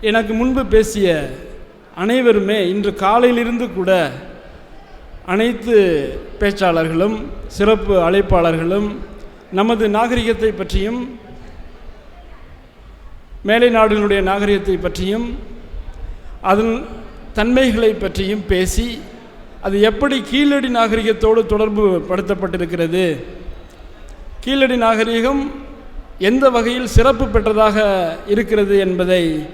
எனக்கு முன்பு பேசிய அனைவருமே இன்று காலையிலிருந்து கூட அனைத்து பேச்சாளர்களும் சிறப்பு அழைப்பாளர்களும் நமது நாகரிகத்தை பற்றியும் மேலை நாடுகளுடைய நாகரிகத்தை பற்றியும் அதன் தன்மைகளை பற்றியும் பேசி அது எப்படி கீழடி நாகரிகத்தோடு தொடர்பு படுத்தப்பட்டிருக்கிறது? கீழடி நாகரிகம் எந்த வகையில் சிறப்பு பெற்றதாக இருக்கிறது என்பதை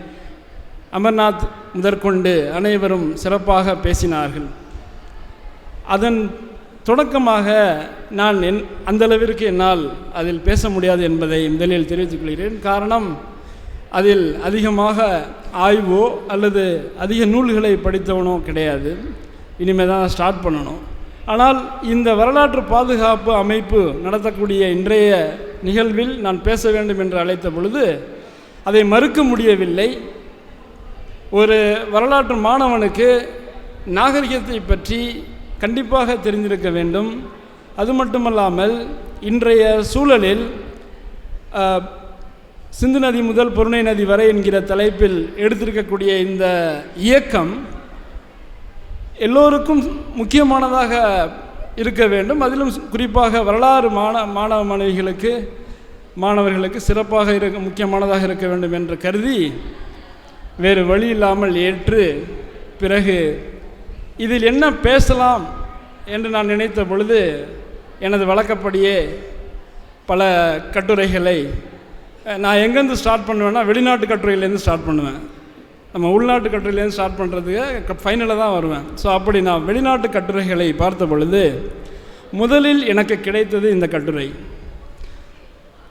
அமர்நாத் முதற்கொண்டு அனைவரும் சிறப்பாக பேசினார்கள். அதன் தொடக்கமாக நான் என் அந்தளவிற்கு என்னால் அதில் பேச முடியாது என்பதை முதலில் தெரிவித்துக் கொள்கிறேன். காரணம் அதில் அதிகமாக ஆய்வோ அல்லது அதிக நூல்களை படித்தவனோ கிடையாது. இனிமேல் தான் ஸ்டார்ட் பண்ணணும். ஆனால் இந்த வரலாற்று பாதுகாப்பு அமைப்பு நடத்தக்கூடிய இன்றைய நிகழ்வில் நான் பேச வேண்டும் என்று அழைத்த பொழுது அதை மறுக்க முடியவில்லை. ஒரு வரலாற்று மாணவனுக்கு நாகரிகத்தை பற்றி கண்டிப்பாக தெரிந்திருக்க வேண்டும். அது மட்டுமல்லாமல் இன்றைய சூழலில் சிந்து நதி முதல் பொருணை நதி வரை என்கிற தலைப்பில் எடுத்திருக்கக்கூடிய இந்த இயக்கம் எல்லோருக்கும் முக்கியமானதாக இருக்க வேண்டும். அதிலும் குறிப்பாக வரலாறு மாண மாணவ மாணவிகளுக்கு மாணவர்களுக்கு சிறப்பாக இருக்க முக்கியமானதாக இருக்க வேண்டும் என்று கருதி வேறு வழி இல்லாமல் ஏற்று பிறகு இதில் என்ன பேசலாம் என்று நான் நினைத்த பொழுது எனது வழக்கப்படியே பல கட்டுரைகளை நான் எங்கேருந்து ஸ்டார்ட் பண்ணுவேன்னா வெளிநாட்டு கட்டுரையிலேருந்து ஸ்டார்ட் பண்ணுவேன். நம்ம உள்நாட்டு கட்டுரையிலேருந்து ஸ்டார்ட் பண்ணுறதுக்கு ஃபைனலாக தான் வருவேன். ஸோ அப்படி நான் வெளிநாட்டு கட்டுரைகளை பார்த்த பொழுது முதலில் எனக்கு கிடைத்தது இந்த கட்டுரை.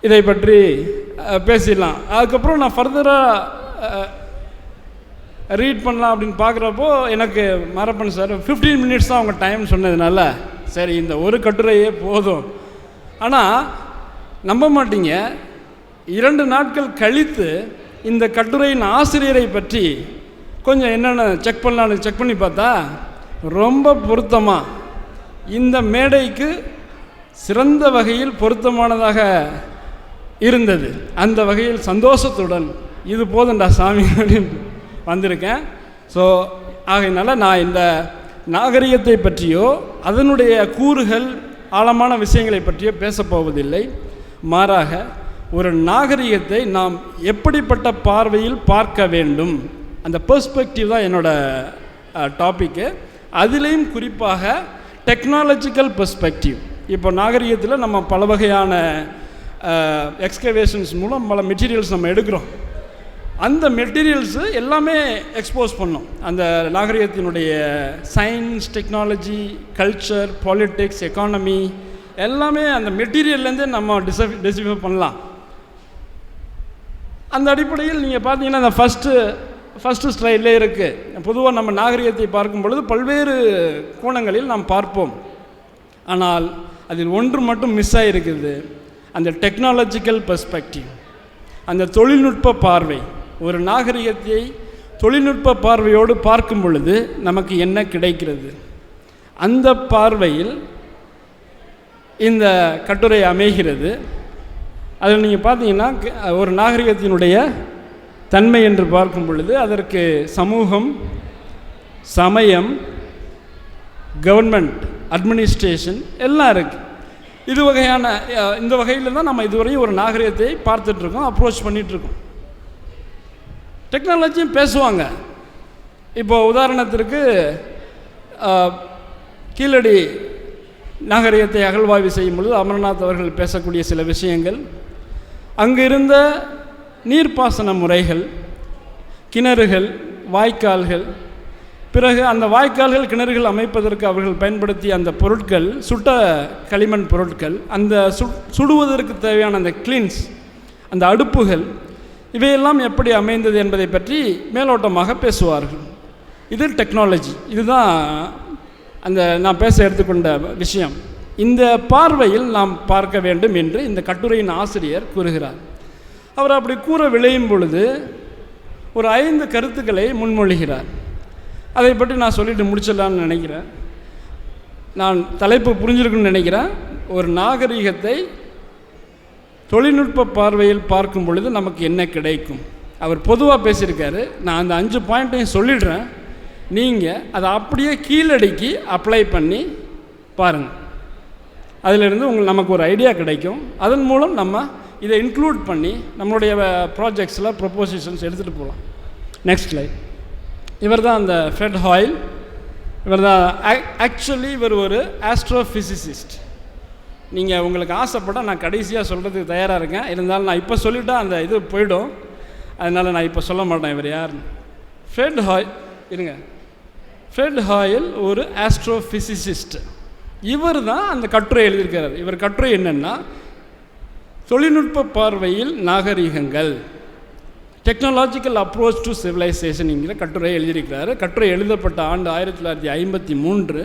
இதை பற்றி பேசிடலாம். அதுக்கப்புறம் நான் ஃபர்தராக ரீட் பண்ணலாம் அப்படின்னு பார்க்குறப்போ எனக்கு மரப்பன் சார் 15 மினிட்ஸ் தான் அவங்க டைம் சொன்னதுனால சரி இந்த ஒரு கட்டுரையே போதும். ஆனால் நம்ப மாட்டீங்க. இரண்டு நாட்கள் கழித்து இந்த கட்டுரையின் ஆசிரியரை பற்றி கொஞ்சம் என்னென்ன செக் பண்ணலான்னு செக் பண்ணி பார்த்தா ரொம்ப பொருத்தமாக இந்த மேடைக்கு சிறந்த வகையில் பொருத்தமானதாக இருந்தது. அந்த வகையில் சந்தோஷத்துடன் இது போதும்டா சாமி அப்படின்னு வந்திருக்கேன். ஸோ ஆகையினால நான் இந்த நாகரிகத்தை பற்றியோ அதனுடைய கூறுகள் ஆழமான விஷயங்களை பற்றியோ பேசப்போவதில்லை மாறாக ஒரு நாகரிகத்தை நாம் எப்படிப்பட்ட பார்வையில் பார்க்க வேண்டும்? அந்த பெர்ஸ்பெக்டிவ் தான் என்னோட டாப்பிக்கு அதுலேயும் குறிப்பாக டெக்னாலஜிக்கல் பெர்ஸ்பெக்டிவ் இப்போ நாகரிகத்தில் நம்ம பல வகையான எக்ஸ்கவேஷன்ஸ் மூலம் பல மெட்டீரியல்ஸ் நம்ம எடுக்கிறோம். அந்த மெட்டீரியல்ஸு எல்லாமே எக்ஸ்போஸ் பண்ணோம். அந்த நாகரிகத்தினுடைய science technology culture politics economy எல்லாமே அந்த மெட்டீரியல்லேருந்து நம்ம டிசை டிசிஃபை பண்ணலாம். அந்த அடிப்படையில் நீங்கள் பார்த்தீங்கன்னா அந்த ஃபஸ்ட்டு ஃபஸ்ட்டு ஸ்லைட்லே இருக்குது பொதுவாக நம்ம நாகரிகத்தை பார்க்கும் பொழுது பல்வேறு கோணங்களில் நாம் பார்ப்போம். ஆனால் அதில் ஒன்று மட்டும் மிஸ் ஆகிருக்குது அந்த டெக்னாலஜிக்கல் பெர்ஸ்பெக்டிவ் அந்த தொழில்நுட்ப பார்வை. ஒரு நாகரிகத்தை தொழில்நுட்ப பார்வையோடு பார்க்கும் பொழுது நமக்கு என்ன கிடைக்கிறது? அந்த பார்வையில் இந்த கட்டுரை அமைகிறது. அதில் நீங்கள் பார்த்தீங்கன்னா ஒரு நாகரிகத்தினுடைய தன்மை என்று பார்க்கும் பொழுது அதற்கு சமூகம் சமயம் கவர்மெண்ட் அட்மினிஸ்ட்ரேஷன் எல்லாம் இருக்குது இது வகையான இந்த வகையில் தான் நம்ம இதுவரையும் ஒரு நாகரிகத்தை பார்த்துட்ருக்கோம் அப்ரோச் பண்ணிகிட்ருக்கோம் டெக்னாலஜியும் பேசுவாங்க. இப்போ உதாரணத்திற்கு கீழடி நாகரிகத்தை அகழ்வாய்வு செய்யும் பொழுது அமர்நாத் அவர்கள் பேசக்கூடிய சில விஷயங்கள். அங்கிருந்த நீர்ப்பாசன முறைகள் கிணறுகள் வாய்க்கால்கள் பிறகு அந்த வாய்க்கால்கள் கிணறுகள் அமைப்பதற்கு அவர்கள் பயன்படுத்திய அந்த பொருட்கள் சுட்ட களிமண் பொருட்கள் அந்த சுடுவதற்கு தேவையான அந்த கிளீன்ஸ் அந்த அடுப்புகள் இவையெல்லாம் எப்படி அமைந்தது என்பதை பற்றி மேலோட்டமாக பேசுவார்கள். இது டெக்னாலஜி இதுதான் அந்த நான் பேச எடுத்துக்கொண்ட விஷயம். இந்த பார்வையில் நாம் பார்க்க வேண்டும் என்று இந்த கட்டுரையின் ஆசிரியர் கூறுகிறார். அவர் அப்படி கூற விளையும் பொழுது ஒரு ஐந்து கருத்துக்களை முன்மொழிகிறார். அதை பற்றி நான் சொல்லிட்டு முடிச்சிடலான்னு நினைக்கிறேன். நான் தலைப்பு புரிஞ்சிருக்குன்னு நினைக்கிறேன். ஒரு நாகரிகத்தை தொழில்நுட்ப பார்வையில் பார்க்கும் பொழுது நமக்கு என்ன கிடைக்கும்? அவர் பொதுவாக பேசியிருக்காரு. நான் அந்த அஞ்சு பாயிண்ட்டையும் சொல்லிடுறேன். நீங்கள் அதை அப்படியே கீழடிக்கு அப்ளை பண்ணி பாருங்கள் அதிலிருந்து உங்களுக்கு நமக்கு ஒரு ஐடியா கிடைக்கும். அதன் மூலம் நம்ம இதை இன்க்ளூட் பண்ணி நம்மளுடைய ப்ராஜெக்ட்ஸில் ப்ரொப்போசிஷன்ஸ் எடுத்துகிட்டு போகலாம் நெக்ஸ்ட் லைஃப் இவர் தான் அந்த ஃப்ரெட் ஹாயில் இவர் தான் ஆக்சுவலி இவர் ஒரு ஆஸ்ட்ரோஃபிசிசிஸ்ட் நீங்கள் உங்களுக்கு ஆசைப்பட்டால் நான் கடைசியாக சொல்கிறதுக்கு தயாராக இருக்கேன். இருந்தாலும் நான் இப்போ சொல்லிட்டா அந்த இது போயிடும். அதனால் நான் இப்போ சொல்ல மாட்டேன் இவர் யாருன்னு. ஃப்ரெட் ஹாய் இருங்க. ஃப்ரெட் ஹாயில் ஒரு ஆஸ்ட்ரோஃபிசிசிஸ்ட் இவர் தான் அந்த கட்டுரை எழுதியிருக்கிறார். இவர் கட்டுரை என்னென்னா தொழில்நுட்ப பார்வையில் நாகரிகங்கள். டெக்னாலஜிக்கல் அப்ரோச் டு சிவிலைசேஷன் என்கிற கட்டுரை எழுதியிருக்கிறார். கட்டுரை எழுதப்பட்ட ஆண்டு ஆயிரத்தி தொள்ளாயிரத்தி ஐம்பத்தி மூன்று.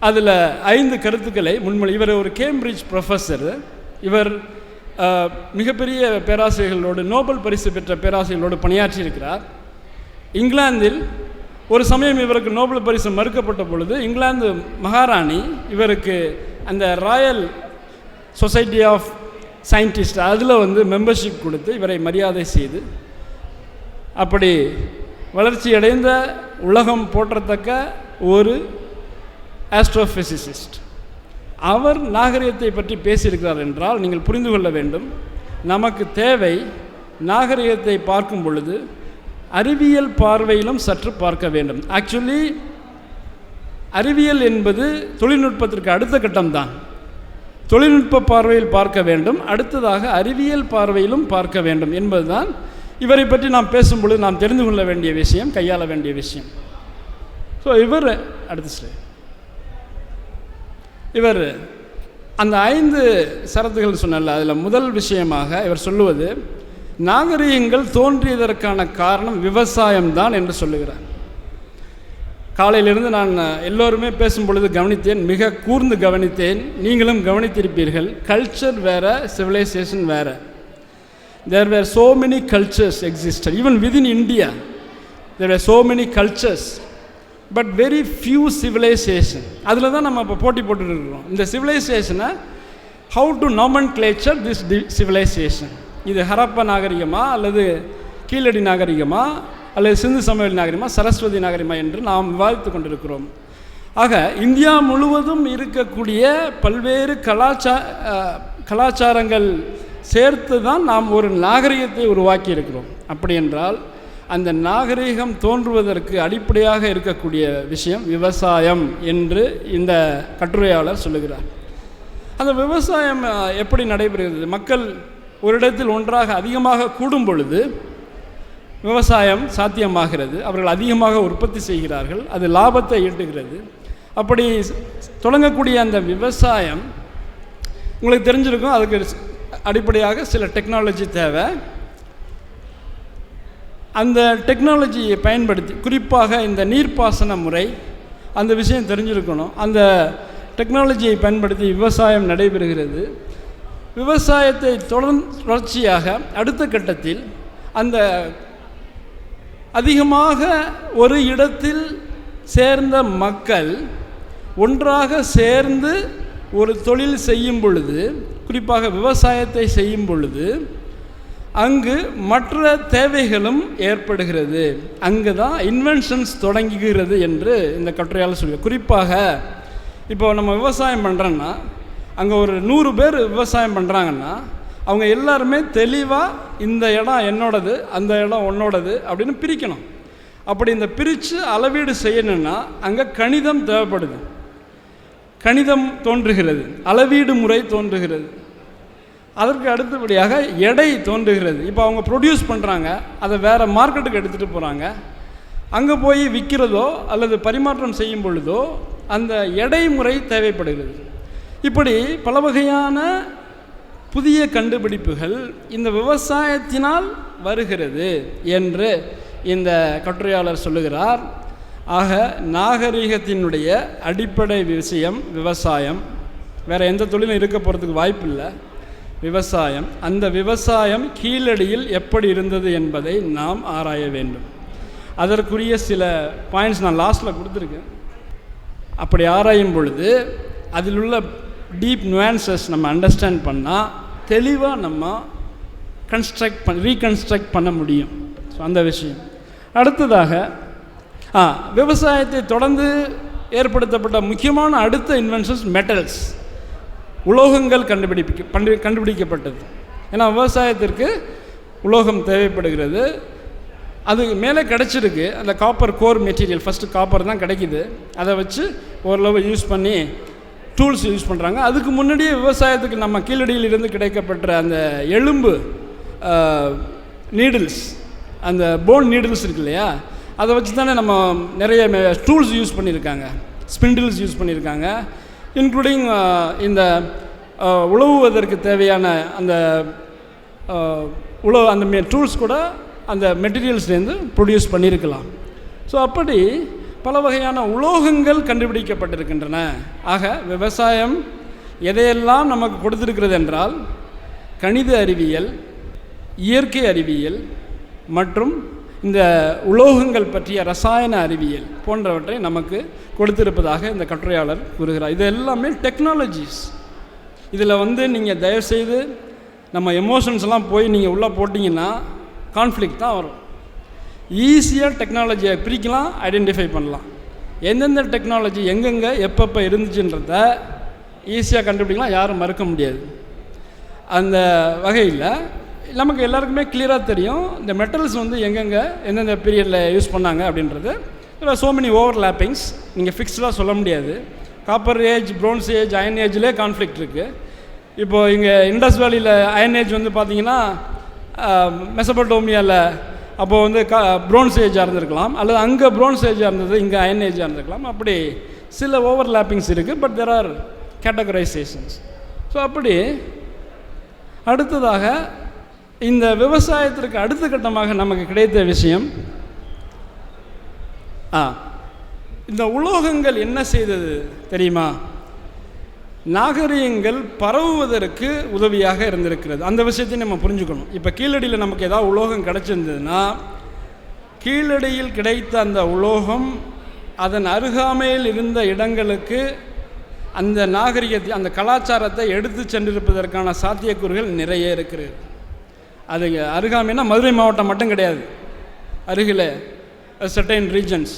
அதில் ஐந்து கருத்துக்களை முன்மொழி இவர் ஒரு கேம்பிரிட்ஜ் ப்ரொஃபஸர் இவர் மிகப்பெரிய பேராசிரியர்களோடு நோபல் பரிசு பெற்ற பேராசிரியர்களோடு பணியாற்றியிருக்கிறார் இங்கிலாந்தில் ஒரு சமயம் இவருக்கு நோபல் பரிசு மறுக்கப்பட்ட பொழுது இங்கிலாந்து மகாராணி இவருக்கு அந்த ராயல் சொசைட்டி ஆஃப் சயின்டிஸ்ட் அதில் வந்து மெம்பர்ஷிப் கொடுத்து இவரை மரியாதை செய்து அப்படி வளர்ச்சியடைந்த உலகம் போற்றத்தக்க ஒரு ஆஸ்ட்ரோஃபிசிசிஸ்ட் அவர் நாகரிகத்தை பற்றி பேசியிருக்கிறார் என்றால் நீங்கள் புரிந்து கொள்ள வேண்டும். நமக்கு தேவை நாகரிகத்தை பார்க்கும் பொழுது அறிவியல் பார்வையிலும் சற்று பார்க்க வேண்டும். ஆக்சுவலி அறிவியல் என்பது தொழில்நுட்பத்திற்கு அடுத்த கட்டம்தான். தொழில்நுட்ப பார்வையில் பார்க்க வேண்டும். அடுத்ததாக அறிவியல் பார்வையிலும் பார்க்க வேண்டும் என்பதுதான் இவரை பற்றி நாம் பேசும்பொழுது நாம் தெரிந்து கொள்ள வேண்டிய விஷயம் கையாள வேண்டிய விஷயம். ஸோ இவர் அடுத்த ஸ்லைட். இவர் அந்த ஐந்து சரத்துகள் சொன்னல அதில் முதல் விஷயமாக இவர் சொல்லுவது நாகரிகங்கள் தோன்றியதற்கான காரணம் விவசாயம்தான் என்று சொல்லுகிறார். காலையிலிருந்து நான் எல்லோருமே பேசும் பொழுது கவனித்தேன் மிக கூர்ந்து கவனித்தேன். நீங்களும் கவனித்திருப்பீர்கள் கல்ச்சர் வேற சிவிலைசேஷன் வேற. There were so many cultures exist even within India there were so many cultures but very few civilisation அதில் தான் நம்ம இப்போ போட்டி போட்டுட்டு இருக்கிறோம். இந்த சிவிலைசேஷனை how to nomenclature this the civilisation இது ஹரப்ப நாகரிகமா அல்லது கீழடி நாகரிகமா அல்லது சிந்து சமவெளி நாகரிகமா சரஸ்வதி நாகரிகமா என்று நாம் விவாதித்து கொண்டிருக்கிறோம். ஆக இந்தியா முழுவதும் இருக்கக்கூடிய பல்வேறு கலாச்சா கலாச்சாரங்கள் சேர்த்து தான் நாம் ஒரு நாகரிகத்தை உருவாக்கி இருக்கிறோம் அப்படி என்றால் அந்த நாகரிகம் தோன்றுவதற்கு அடிப்படையாக இருக்கக்கூடிய விஷயம் விவசாயம் என்று இந்த கட்டுரையாளர் சொல்லுகிறார். அந்த விவசாயம் எப்படி நடைபெறுகிறது? மக்கள் ஒரு இடத்தில் ஒன்றாக அதிகமாக கூடும் பொழுது விவசாயம் சாத்தியமாகிறது. அவர்கள் அதிகமாக உற்பத்தி செய்கிறார்கள். அது லாபத்தை ஈட்டுகிறது. அப்படி தொடங்கக்கூடிய அந்த விவசாயம் உங்களுக்கு தெரிஞ்சிருக்கும் அதுக்கு அடிப்படையாக சில டெக்னாலஜி தேவை. அந்த டெக்னாலஜியை பயன்படுத்தி குறிப்பாக இந்த நீர்ப்பாசன முறை அந்த விஷயம் தெரிஞ்சிருக்கணும். அந்த டெக்னாலஜியை பயன்படுத்தி விவசாயம் நடைபெறுகிறது. விவசாயத்தை தொடர் தொடர்ச்சியாக அடுத்த கட்டத்தில் அந்த அதிகமாக ஒரு இடத்தில் சேர்ந்த மக்கள் ஒன்றாக சேர்ந்து ஒரு தொழில் செய்யும் பொழுது குறிப்பாக விவசாயத்தை செய்யும் பொழுது அங்கு மற்ற தேவைகளும் ஏற்படுகிறது. அங்கு தான் இன்வென்ஷன்ஸ் தொடங்குகிறது என்று இந்த கட்டுரையால் சொல்லி குறிப்பாக இப்போ நம்ம விவசாயம் பண்ணுறோன்னா அங்கே ஒரு நூறு பேர் விவசாயம் பண்ணுறாங்கன்னா அவங்க எல்லாருமே தெளிவாக இந்த இடம் என்னோடது அந்த இடம் உன்னோடது அப்படின்னு பிரிக்கணும். அப்படி இந்த பிரித்து அளவீடு செய்யணும்னா அங்கே கணிதம் தேவைப்படுது. கணிதம் தோன்றுகிறது. அளவீடு முறை தோன்றுகிறது. அதற்கு அடுத்தபடியாக எடை தோன்றுகிறது. இப்போ அவங்க ப்ரொடியூஸ் பண்ணுறாங்க அதை வேறு மார்க்கெட்டுக்கு எடுத்துகிட்டு போகிறாங்க அங்கே போய் விற்கிறதோ அல்லது பரிமாற்றம் செய்யும் பொழுதோ அந்த எடை முறை தேவைப்படுகிறது. இப்படி பல வகையான புதிய கண்டுபிடிப்புகள் இந்த விவசாயத்தினால் வருகிறது என்று இந்த கட்டுரையாளர் சொல்லுகிறார். ஆக நாகரிகத்தினுடைய அடிப்படை விஷயம் விவசாயம். வேறு எந்த தொழிலும் இருக்க போகிறதுக்கு வாய்ப்பில்லை. விவசாயம். அந்த விவசாயம் கீழடியில் எப்படி இருந்தது என்பதை நாம் ஆராய வேண்டும். அதற்குரிய சில பாயிண்ட்ஸ் நான் லாஸ்ட்டில் கொடுத்துருக்கேன். அப்படி ஆராயும் பொழுது அதில் உள்ள டீப் நுவான்சஸ் நம்ம அண்டர்ஸ்டாண்ட் பண்ணால் தெளிவாக நம்ம கன்ஸ்ட்ரக்ட் பண்ண ரீகன்ஸ்ட்ரக்ட் பண்ண முடியும். ஸோ அந்த விஷயம். அடுத்ததாக ஆ விவசாயத்தை தொடர்ந்து ஏற்படுத்தப்பட்ட முக்கியமான அடுத்த இன்வென்ஷன்ஸ் மெட்டல்ஸ் உலோகங்கள் கண்டுபிடிக்க கண்டு கண்டுபிடிக்கப்பட்டது. ஏன்னா விவசாயத்திற்கு உலோகம் தேவைப்படுகிறது. அது மேலே கிடச்சிருக்கு. அந்த copper core material first copper தான் கிடைக்கிது. அதை வச்சு ஓரளவு யூஸ் பண்ணி டூல்ஸ் யூஸ் பண்ணுறாங்க அதுக்கு முன்னாடியே விவசாயத்துக்கு நம்ம கீழடியிலிருந்து கிடைக்கப்பட்ட அந்த எலும்பு நீடில்ஸ் அந்த போன் நீடில்ஸ் இருக்கு இல்லையா? அதை வச்சு தானே நம்ம நிறைய டூல்ஸ் யூஸ் பண்ணியிருக்காங்க. ஸ்பிண்டில்ஸ் யூஸ் பண்ணியிருக்காங்க. இன்க்ளூடிங் இந்த uh, uh, உழவுவதற்கு தேவையான அந்த uh, உழவு அந்த மே டூல்ஸ் கூட அந்த மெட்டீரியல்ஸ்லேருந்து ப்ரொடியூஸ் பண்ணியிருக்கலாம் ஸோ அப்படி பல வகையான உலோகங்கள் கண்டுபிடிக்கப்பட்டிருக்கின்றன. ஆக விவசாயம் எதையெல்லாம் நமக்கு கொடுத்திருக்கிறது என்றால் கணித அறிவியல் இயற்கை அறிவியல் மற்றும் இந்த உலோகங்கள் பற்றிய ரசாயன அறிவியல் போன்றவற்றை நமக்கு கொடுத்திருப்பதாக இந்த கட்டுரையாளர் கூறுகிறார். இது எல்லாமே டெக்னாலஜிஸ் இதில் வந்து நீங்கள் தயவுசெய்து நம்ம எமோஷன்ஸ்லாம் போய் நீங்கள் உள்ளே போட்டிங்கன்னா கான்ஃப்ளிக்ட் தான் வரும். ஈஸியாக டெக்னாலஜியை பிரிக்கலாம் ஐடென்டிஃபை பண்ணலாம். எந்தெந்த டெக்னாலஜி எங்கெங்கே எப்பப்போ இருந்துச்சுன்றத ஈஸியாக கண்டுபிடிக்கலாம் யாரும் மறுக்க முடியாது. அந்த வகையில் நமக்கு எல்லாருக்குமே கிளியராக தெரியும். இந்த மெட்டல்ஸ் வந்து எங்கெங்கே எந்தெந்த பீரியடில் யூஸ் பண்ணாங்க அப்படின்றது. இதில் சோ மெனி ஓவர் லேப்பிங்ஸ் நீங்கள் ஃபிக்ஸ்டாக சொல்ல முடியாது. Copper age bronze age iron ஏஜ்லேயே conflict இருக்குது இப்போது இங்கே இண்டஸ் வேலியில் அயன் ஏஜ் வந்து பார்த்தீங்கன்னா மெசபட்டோமியாவில் அப்போது வந்து கா ப்ரோன்ஸ் ஏஜாக இருந்திருக்கலாம். அல்லது அங்கே ப்ரோன்ஸ் ஏஜாக இருந்தது இங்கே அயன் ஏஜாக இருந்திருக்கலாம். அப்படி சில ஓவர் லேப்பிங்ஸ் இருக்குது but there are categorisations so அப்படி அடுத்ததாக இந்த விவசாயத்திற்கு அடுத்த கட்டமாக நமக்கு கிடைத்த விஷயம் ஆ இந்த உலோகங்கள் என்ன செய்தது தெரியுமா? நாகரிகங்கள் பரவுவதற்கு உதவியாக இருந்திருக்கிறது. அந்த விஷயத்தையும் நம்ம புரிஞ்சுக்கணும். இப்போ கீழடியில் நமக்கு ஏதாவது உலோகம் கிடைச்சிருந்ததுன்னா கீழடியில் கிடைத்த அந்த உலோகம் அதன் அருகாமையில் இருந்த இடங்களுக்கு அந்த நாகரிகத்தை அந்த கலாச்சாரத்தை எடுத்து சென்றிருப்பதற்கான சாத்தியக்கூறுகள் நிறைய இருக்கிறது. அது அருகாமைனா மதுரை மாவட்டம் மட்டும் கிடையாது. அருகில் செட்டைன் ரீஜன்ஸ்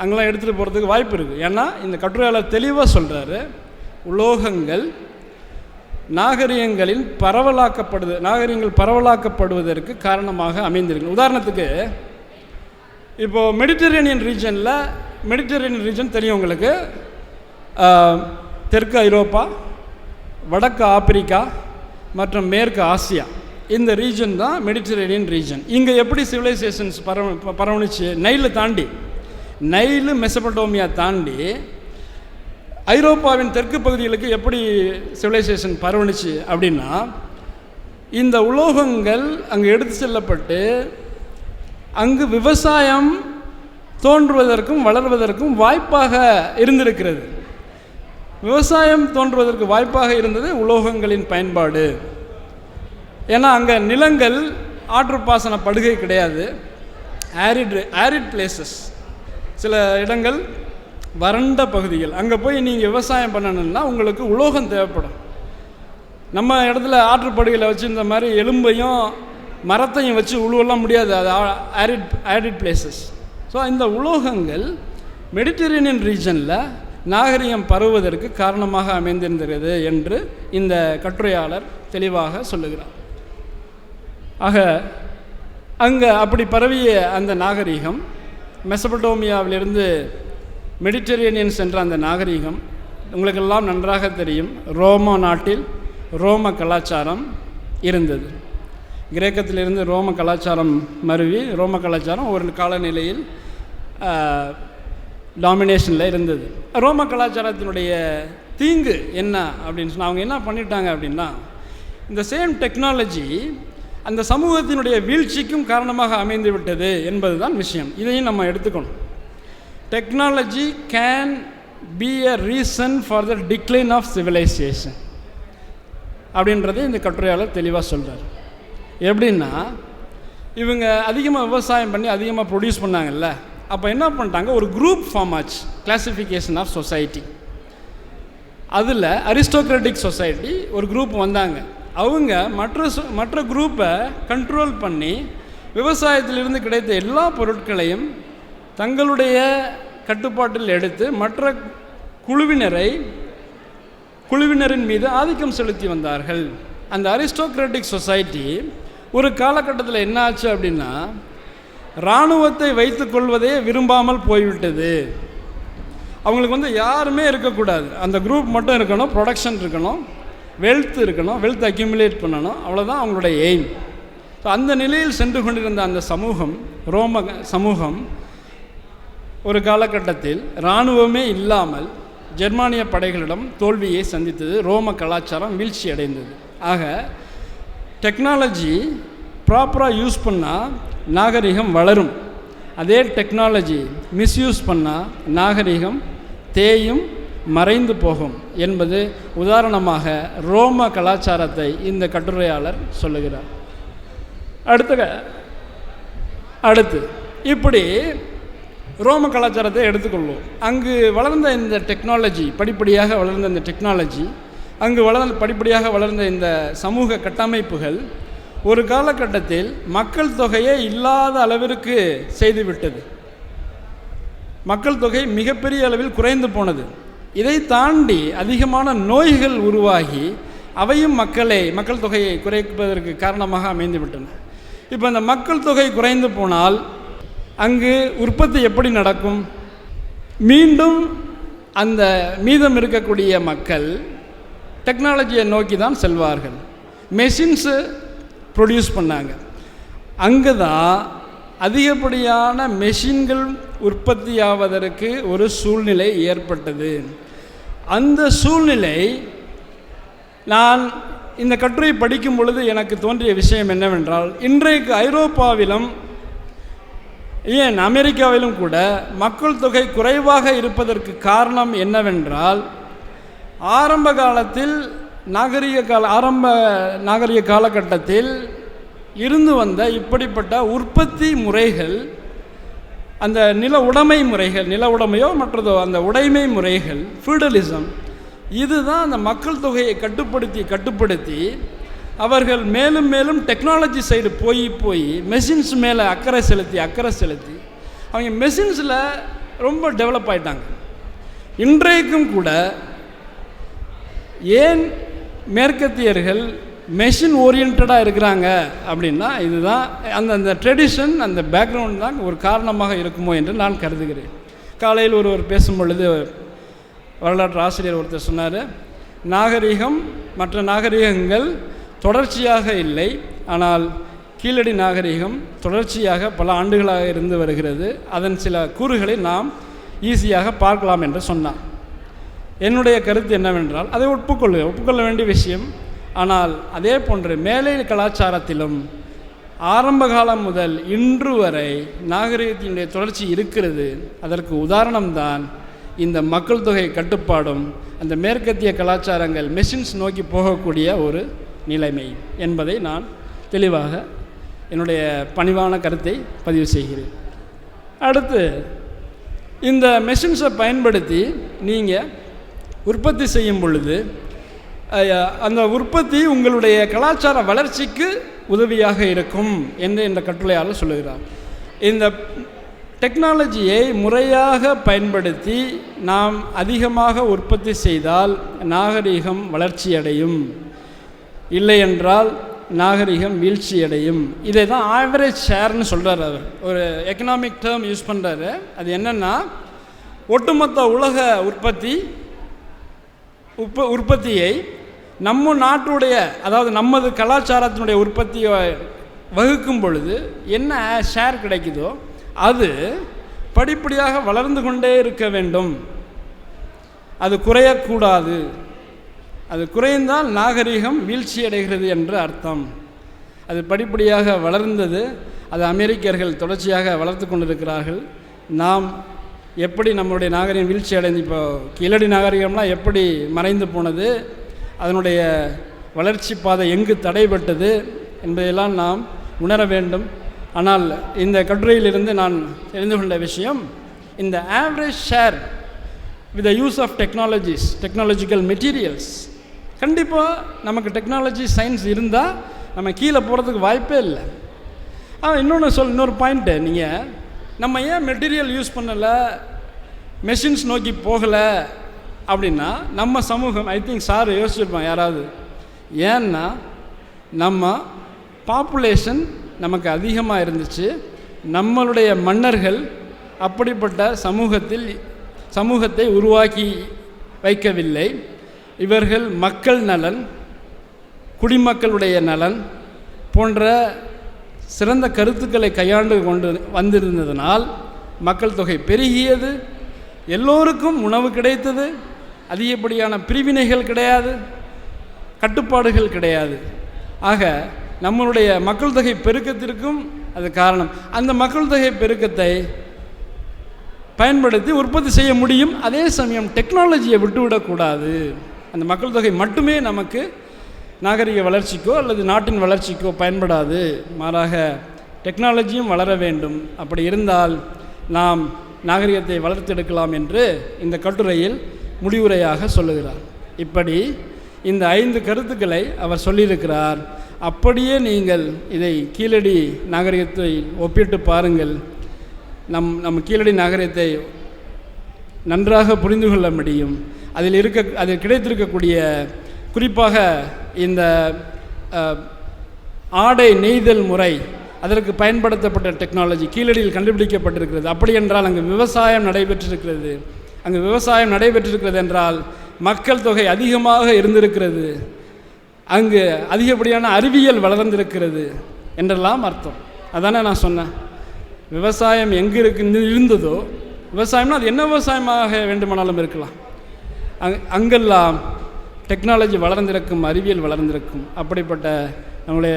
அங்கெல்லாம் எடுத்துகிட்டு போகிறதுக்கு வாய்ப்பு இருக்குது ஏன்னா இந்த கட்டுரையாளர் தெளிவாக சொல்கிறாரு உலோகங்கள் நாகரிகங்களில் பரவலாக்கப்படுது நாகரிகங்கள் பரவலாக்கப்படுவதற்கு காரணமாக அமைந்திருக்கு. உதாரணத்துக்கு இப்போது மெடிட்டரேனியன் ரீஜனில் மெடிட்டரேனியன் ரீஜன் தெரியும் உங்களுக்கு. தெற்கு ஐரோப்பா வடக்கு ஆப்பிரிக்கா மற்றும் மேற்கு ஆசியா. இந்த ரீஜன் தான் மெடிட்டரேனியன் ரீஜன் இங்கே எப்படி சிவிலைசேஷன்ஸ் பரவ ப- நைலை தாண்டி. நைலு மெசபடோமியா தாண்டி ஐரோப்பாவின் தெற்கு பகுதிகளுக்கு எப்படி சிவிலைசேஷன் பரவுனுச்சு அப்படின்னா இந்த உலோகங்கள் அங்கே எடுத்து செல்லப்பட்டு அங்கு விவசாயம் தோன்றுவதற்கும் வளர்வதற்கும் வாய்ப்பாக இருந்திருக்கிறது. விவசாயம் தோன்றுவதற்கு வாய்ப்பாக இருந்தது உலோகங்களின் பயன்பாடு. ஏன்னா அங்கே நிலங்கள் ஆற்றுப்பாசன படுகை கிடையாது. ஆரிட் ஆரிட் பிளேசஸ் சில இடங்கள் வறண்ட பகுதிகள். அங்கே போய் நீங்கள் விவசாயம் பண்ணணும்னா உங்களுக்கு உலோகம் தேவைப்படும். நம்ம இடத்துல ஆற்றுப்படுகையில் வச்சுருந்த மாதிரி எலும்பையும் மரத்தையும் வச்சு உழுவெல்லாம் முடியாது. அது ஆரிட் ஆரிட் பிளேசஸ் ஸோ இந்த உலோகங்கள் மெடிட்டரேனியன் ரீஜனில் நாகரிகம் பரவுவதற்கு காரணமாக அமைந்திருந்தது என்று இந்த கட்டுரையாளர் தெளிவாக சொல்லுகிறார். ஆக அங்கே அப்படி பரவிய அந்த நாகரிகம் மெசபடோமியாவிலிருந்து மெடிட்டரேனியன் சென்ற அந்த நாகரிகம் உங்களுக்கெல்லாம் நன்றாக தெரியும் ரோம நாட்டில் ரோம கலாச்சாரம் இருந்தது. கிரேக்கத்திலிருந்து ரோம கலாச்சாரம் மருவி ரோம கலாச்சாரம் ஒரு காலநிலையில் டாமினேஷனில் இருந்தது. ரோம கலாச்சாரத்தினுடைய தீங்கு என்ன அப்படின்னு சொன்னால் அவங்க என்ன பண்ணிட்டாங்க அப்படின்னா இந்த சேம் டெக்னாலஜி அந்த சமூகத்தினுடைய வீழ்ச்சிக்கும் காரணமாக அமைந்து விட்டது என்பது தான் விஷயம். இதையும் நம்ம எடுத்துக்கணும். Technology can be a reason for the decline of civilisation அப்படின்றதை இந்த கட்டுரையாளர் தெளிவாக சொல்கிறார் எப்படின்னா இவங்க அதிகமாக விவசாயம் பண்ணி அதிகமாக ப்ரொடியூஸ் பண்ணாங்கல்ல அப்போ என்ன பண்ணிட்டாங்க? ஒரு குரூப் ஃபார்ம் ஆச்சு கிளாசிஃபிகேஷன் ஆஃப் சொசைட்டி அதில் அரிஸ்டோக்ராட்டிக் சொசைட்டி ஒரு குரூப் வந்தாங்க. அவங்க மற்ற சு- மற்ற குரூப்பை கண்ட்ரோல் பண்ணி விவசாயத்திலிருந்து கிடைத்த எல்லா பொருட்களையும் தங்களுடைய கட்டுப்பாட்டில் எடுத்து மற்ற குழுவினரை குழுவினரின் மீது ஆதிக்கம் செலுத்தி வந்தார்கள். அந்த அரிஸ்டோக்ராட்டிக் சொசைட்டி ஒரு காலகட்டத்தில் என்ன ஆச்சு அப்படின்னா இராணுவத்தை வைத்துக்கொள்வதே விரும்பாமல் போய்விட்டது. அவங்களுக்கு வந்து யாருமே இருக்கக்கூடாது. அந்த குரூப் மட்டும் இருக்கணும் ப்ரொடக்ஷன் இருக்கணும். வெல்த் இருக்கணும் வெல்த் அக்யூமுலேட் பண்ணணும் அவ்வளோதான் அவங்களுடைய எய்ம் ஸோ அந்த நிலையில் சென்று கொண்டிருந்த அந்த சமூகம் ரோம சமூகம் ஒரு காலகட்டத்தில் இராணுவமே இல்லாமல் ஜெர்மானிய படைகளிடம் தோல்வியை சந்தித்தது ரோம கலாச்சாரம் வீழ்ச்சி அடைந்தது. ஆக டெக்னாலஜி ப்ராப்பராக யூஸ் பண்ணால் நாகரிகம் வளரும். அதே டெக்னாலஜி மிஸ்யூஸ் பண்ணால் நாகரிகம் தேயும் மறைந்து போகும். என்பது உதாரணமாக ரோம கலாச்சாரத்தை இந்த கட்டுரையாளர் சொல்லுகிறார். அடுத்த அடுத்து இப்படி ரோம கலாச்சாரத்தை எடுத்துக்கொள்வோம். அங்கு வளர்ந்த இந்த டெக்னாலஜி படிப்படியாக வளர்ந்த இந்த டெக்னாலஜி அங்கு வளர்ந்த படிப்படியாக வளர்ந்த இந்த சமூக கட்டமைப்புகள் ஒரு காலகட்டத்தில் மக்கள் தொகையே இல்லாத அளவிற்கு செய்துவிட்டது. மக்கள் தொகை மிகப்பெரிய அளவில் குறைந்து போனது. இதை தாண்டி அதிகமான நோய்கள் உருவாகி அவையும் மக்களை மக்கள் தொகையை குறைப்பதற்கு காரணமாக அமைந்துவிட்டன. இப்போ இந்த மக்கள் தொகை குறைந்து போனால் அங்கு உற்பத்தி எப்படி நடக்கும்? மீண்டும் அந்த மீதம் இருக்கக்கூடிய மக்கள் டெக்னாலஜியை நோக்கி தான் செல்வார்கள். மெஷின்ஸு ப்ரொடியூஸ் பண்ணாங்க. அங்கே தான் அதிகப்படியான மெஷின்கள் உற்பத்தியாவதற்கு ஒரு சூழ்நிலை ஏற்பட்டது. அந்த சூழ்நிலை நான் இந்த கட்டுரை படிக்கும் பொழுது எனக்கு தோன்றிய விஷயம் என்னவென்றால் இன்றைக்கு ஐரோப்பாவிலும் ஏன் அமெரிக்காவிலும் கூட மக்கள் தொகை குறைவாக இருப்பதற்கு காரணம் என்னவென்றால் ஆரம்ப காலத்தில் நாகரிக கால ஆரம்ப நாகரிக காலகட்டத்தில் இருந்து வந்த இப்படிப்பட்ட உற்பத்தி முறைகள் அந்த நில உடைமை முறைகள் நில உடைமையோ மற்றதோ அந்த உடைமை முறைகள் ஃபியூடலிசம் இதுதான் அந்த மக்கள் தொகையை கட்டுப்படுத்தி கட்டுப்படுத்தி அவர்கள் மேலும் மேலும் டெக்னாலஜி சைடு போய் போய் மெஷின்ஸ் மேலே அக்கறை செலுத்தி அக்கறை செலுத்தி அவங்க மெஷின்ஸில் ரொம்ப டெவலப் ஆகிட்டாங்க இன்றைக்கும் கூட ஏன் மேற்கத்தியர்கள் மெஷின் ஓரியன்டாக இருக்கிறாங்க அப்படின்னா இதுதான் அந்த அந்த ட்ரெடிஷன் அந்த பேக்ரவுண்ட் தான் ஒரு காரணமாக இருக்குமோ என்று நான் கருதுகிறேன். காலையில் ஒருவர் பேசும் பொழுது வரலாற்று ஆசிரியர் ஒருத்தர் சொன்னார் நாகரிகம் மற்ற நாகரிகங்கள் தொடர்ச்சியாக இல்லை ஆனால் கீழடி நாகரிகம் தொடர்ச்சியாக பல ஆண்டுகளாக இருந்து வருகிறது. அதன் சில கூறுகளை நாம் ஈஸியாக பார்க்கலாம் என்று சொன்னார். என்னுடைய கருத்து என்னவென்றால் அதை ஒப்புக்கொள்ள ஒப்புக்கொள்ள வேண்டிய விஷயம் ஆனால் அதே போன்று மேலை கலாச்சாரத்திலும் ஆரம்ப காலம் முதல் இன்று வரை நாகரிகத்தினுடைய தொடர்ச்சி இருக்கிறது. அதற்கு உதாரணம்தான் இந்த மக்கள் தொகை கட்டுப்பாடும் அந்த மேற்கத்திய கலாச்சாரங்கள் மெஷின்ஸ் நோக்கி போகக்கூடிய ஒரு நிலைமை என்பதை நான் தெளிவாக என்னுடைய பணிவான கருத்தை பதிவு செய்கிறேன். அடுத்து இந்த மெஷின்ஸை பயன்படுத்தி நீங்கள் உற்பத்தி செய்யும் பொழுது அந்த உற்பத்தி உங்களுடைய கலாச்சார வளர்ச்சிக்கு உதவியாக இருக்கும் என்று இந்த கட்டுரையாளர் சொல்லுகிறார். இந்த டெக்னாலஜியை முறையாக பயன்படுத்தி நாம் அதிகமாக உற்பத்தி செய்தால் நாகரிகம் வளர்ச்சியடையும். இல்லை என்றால் நாகரிகம் வீழ்ச்சியடையும். இதை தான் ஆவரேஜ் ஷேர்னு சொல்கிறார் அவர். ஒரு எக்கனாமிக் டேர்ம் யூஸ் பண்ணுறாரு அது என்னென்னா ஒட்டுமொத்த உலக உற்பத்தி உற்ப உற்பத்தியை நம்ம நாட்டுடைய அதாவது நமது கலாச்சாரத்தினுடைய உற்பத்தியை வகுக்கும் பொழுது என்ன ஷேர் கிடைக்குதோ அது படிப்படியாக வளர்ந்து கொண்டே இருக்க வேண்டும். அது குறையக்கூடாது. அது குறைந்தால் நாகரிகம் வீழ்ச்சி அடைகிறது என்று அர்த்தம். அது படிப்படியாக வளர்ந்தது. அது அமெரிக்கர்கள் தொடர்ச்சியாக வளர்த்து கொண்டிருக்கிறார்கள். நாம் எப்படி நம்மளுடைய நாகரிகம் வீழ்ச்சி அடைந்து இப்போ கீழடி நாகரிகம்லாம் எப்படி மறைந்து போனது அதனுடைய வளர்ச்சி பாதை எங்கு தடைபட்டது என்பதையெல்லாம் நாம் உணர வேண்டும். ஆனால் இந்த கட்டுரையிலிருந்து நான் தெரிந்து கொண்ட விஷயம் இந்த average share with the use of technologies technological materials கண்டிப்பாக நமக்கு டெக்னாலஜி சயின்ஸ் இருந்தால் நம்ம கீழே போகிறதுக்கு வாய்ப்பே இல்லை. ஆ இன்னொன்று சொல் இன்னொரு பாயிண்ட்டு நீங்கள் நம்ம ஏன் மெட்டீரியல் யூஸ் பண்ணலை? மெஷின்ஸ் நோக்கி போகலை அப்படின்னா நம்ம சமூகம் ஐ திங்க் சார் யோசிச்சிருப்பான் யாராவது. ஏன்னா நம்ம பாப்புலேஷன் நமக்கு அதிகமாக இருந்துச்சு. நம்மளுடைய மன்னர்கள் அப்படிப்பட்ட சமூகத்தில் சமூகத்தை உருவாக்கி வைக்கவில்லை. இவர்கள் மக்கள் நலன் குடிமக்களுடைய நலன் போன்ற சிறந்த கருத்துக்களை கையாண்டு கொண்டு வந்திருந்ததனால் மக்கள் தொகை பெருகியது எல்லோருக்கும் உணவு கிடைத்தது அதிகப்படியான பிரிவினைகள் கிடையாது கட்டுப்பாடுகள் கிடையாது. ஆக நம்மளுடைய மக்கள் தொகை பெருக்கத்திற்கும் அது காரணம். அந்த மக்கள் தொகை பெருக்கத்தை பயன்படுத்தி உற்பத்தி செய்ய முடியும். அதே சமயம் டெக்னாலஜியை விட்டுவிடக்கூடாது. அந்த மக்கள் தொகை மட்டுமே நமக்கு நாகரிக வளர்ச்சிக்கோ அல்லது நாட்டின் வளர்ச்சிக்கோ பயன்படாது. மாறாக டெக்னாலஜியும் வளர வேண்டும். அப்படி இருந்தால் நாம் நாகரிகத்தை வளர்த்தெடுக்கலாம் என்று இந்த கட்டுரையில் முடிவுரையாக சொல்லுகிறார். இப்படி இந்த ஐந்து கருத்துக்களை அவர் சொல்லியிருக்கிறார். அப்படியே நீங்கள் இதை கீழடி நாகரிகத்தை ஒப்பிட்டு பாருங்கள். நம் நம் கீழடி நாகரிகத்தை நன்றாக புரிந்து கொள்ள முடியும். அதில் இருக்க அதில் கிடைத்திருக்கக்கூடிய குறிப்பாக இந்த ஆடை நெய்தல் முறை அதற்கு பயன்படுத்தப்பட்ட டெக்னாலஜி கீழடியில் கண்டுபிடிக்கப்பட்டிருக்கிறது. அப்படி என்றால் அங்கு விவசாயம் நடைபெற்றிருக்கிறது. அங்கு விவசாயம் நடைபெற்றிருக்கிறது என்றால் மக்கள் தொகை அதிகமாக இருந்திருக்கிறது. அங்கு அதிகப்படியான அறிவியல் வளர்ந்திருக்கிறது என்றெல்லாம் அர்த்தம். அதானே நான் சொன்னேன். விவசாயம் எங்கே இருக்கு இருந்ததோ விவசாயம்னா அது என்ன விவசாயமாக வேண்டுமானாலும் இருக்கலாம். அங் அங்கெல்லாம் டெக்னாலஜி வளர்ந்திருக்கும் அறிவியல் வளர்ந்திருக்கும். அப்படிப்பட்ட நம்முடைய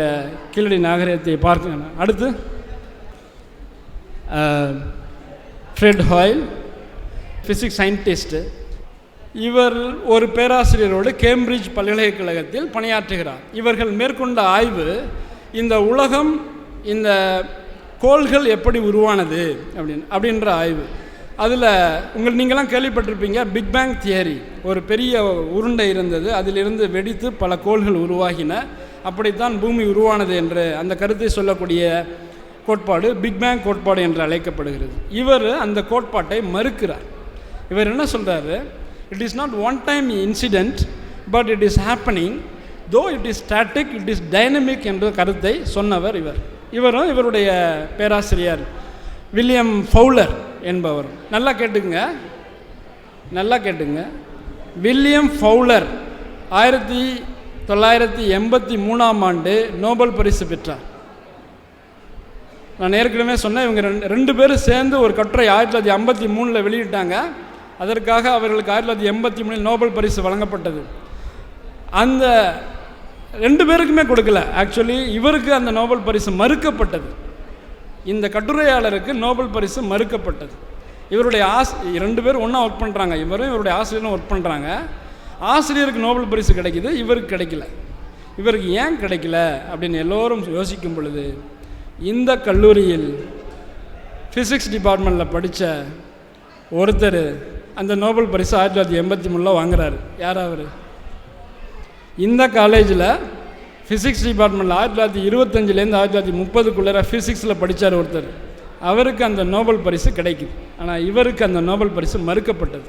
கீழடி நாகரிகத்தை பார்க்க அடுத்து ஃப்ரெட் ஹாயில் ஃபிசிக்ஸ் சயின்டிஸ்ட்டு இவர் ஒரு பேராசிரியரோடு கேம்பிரிட்ஜ் பல்கலைக்கழகத்தில் பணியாற்றுகிறார். இவர்கள் மேற்கொண்ட ஆய்வு இந்த உலகம் இந்த கோள்கள் எப்படி உருவானது அப்படின்னு அப்படின்ற ஆய்வு. அதில் உங்கள் நீங்களாம் கேள்விப்பட்டிருப்பீங்க பிக் பேங் தியரி ஒரு பெரிய உருண்டை இருந்தது. அதிலிருந்து வெடித்து பல கோள்கள் உருவாகின. அப்படித்தான் பூமி உருவானது என்று அந்த கருத்தை சொல்லக்கூடிய கோட்பாடு பிக் பேங் கோட்பாடு என்று அழைக்கப்படுகிறது. இவர் அந்த கோட்பாட்டை மறுக்கிறார். இவர் என்ன சொல்கிறாரு it is not one time incident but it is happening though it is static it is dynamic என்ற கருத்தை சொன்னவர் இவர். இவரும் இவருடைய பேராசிரியர் வில்லியம் ஃபவுலர். என்பவர். நல்லா கேட்டுக்குங்க. நல்லா கேட்டுங்க வில்லியம் ஃபவுலர் ஆயிரத்தி தொள்ளாயிரத்தி எண்பத்தி மூணாம் ஆண்டு நோபல் பரிசு பெற்றார். நான் ஏற்கனவே சொன்னேன் இவங்க ரெண்டு ரெண்டு பேரும் சேர்ந்து ஒரு கட்டுரை ஆயிரத்தி தொள்ளாயிரத்தி ஐம்பத்தி மூணில் வெளியிட்டாங்க. அதற்காக அவர்களுக்கு ஆயிரத்தி தொள்ளாயிரத்தி எண்பத்தி மூணில் நோபல் பரிசு வழங்கப்பட்டது. அந்த ரெண்டு பேருக்குமே கொடுக்கல. ஆக்சுவலி இவருக்கு அந்த நோபல் பரிசு மறுக்கப்பட்டது. இந்த கட்டுரையாளருக்கு நோபல் பரிசு மறுக்கப்பட்டது. இவருடைய ஆஸ் ரெண்டு பேரும் ஒன்றா ஒர்க் பண்ணுறாங்க இவரும் இவருடைய ஆசிரியரும் ஒர்க் பண்ணுறாங்க ஆசிரியருக்கு நோபல் பரிசு கிடைக்கிது இவருக்கு கிடைக்கல. இவருக்கு ஏன் கிடைக்கல அப்படின்னு எல்லோரும் யோசிக்கும் பொழுது இந்த கல்லூரியில் ஃபிசிக்ஸ் டிபார்ட்மெண்ட்டில் படித்த ஒருத்தர் அந்த நோபல் பரிசு ஆயிரத்தி தொள்ளாயிரத்தி எண்பத்தி மூணில் வாங்குறாரு. யார் அவர்? இந்த காலேஜில் ஃபிசிக்ஸ் டிபார்ட்மெண்ட்டில் ஆயிரத்தி தொள்ளாயிரத்தி இருபத்தஞ்சிலேருந்து ஆயிரத்தி தொள்ளாயிரத்தி முப்பதுக்குள்ளே ஃபிசிக்ஸில் படித்தார் ஒருத்தர். அவருக்கு அந்த நோபல் பரிசு கிடைக்குது. ஆனால் இவருக்கு அந்த நோபல் பரிசு மறுக்கப்பட்டது.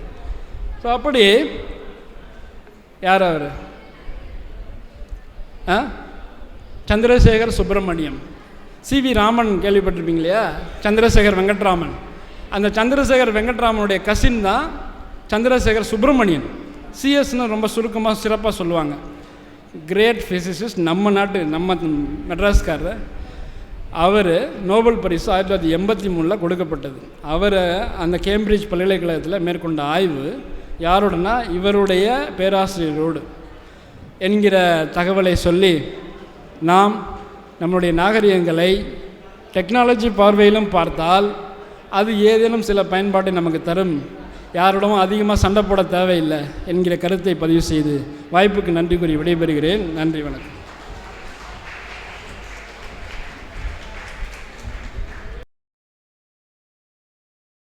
ஸோ அப்படி யார் அவர்? ஆ? சந்திரசேகர் சுப்பிரமணியம். சி வி ராமன் கேள்விப்பட்டிருப்பீங்க இல்லையா? சந்திரசேகர் வெங்கட்ராமன். அந்த சந்திரசேகர் வெங்கட்ராமனுடைய கசின் தான் சந்திரசேகர் சுப்பிரமணியன். சிஎஸ்னு ரொம்ப சுருக்கமாக சிறப்பாக சொல்லுவாங்க. கிரேட் ஃபிசிசிஸ்ட் நம்ம நாட்டு நம்ம மெட்ராஸ்காரர். அவர் நோபல் பரிசு ஆயிரத்தி தொள்ளாயிரத்தி எண்பத்தி மூணில் கொடுக்கப்பட்டது. அவர் அந்த கேம்பிரிட்ஜ் பல்கலைக்கழகத்தில் மேற்கொண்ட ஆய்வு யாரோடனா இவருடைய பேராசிரியரோடு என்கிற தகவலை சொல்லி நாம் நம்முடைய நாகரிகங்களை டெக்னாலஜி பார்வையிலும் பார்த்தால் அது ஏதேனும் சில பயன்பாட்டை நமக்கு தரும். யாரோடவும் அதிகமாக சண்டை போட தேவையில்லை என்கிற கருத்தை பதிவு செய்து வாய்ப்புக்கு நன்றி கூறி விடைபெறுகிறேன். நன்றி வணக்கம்.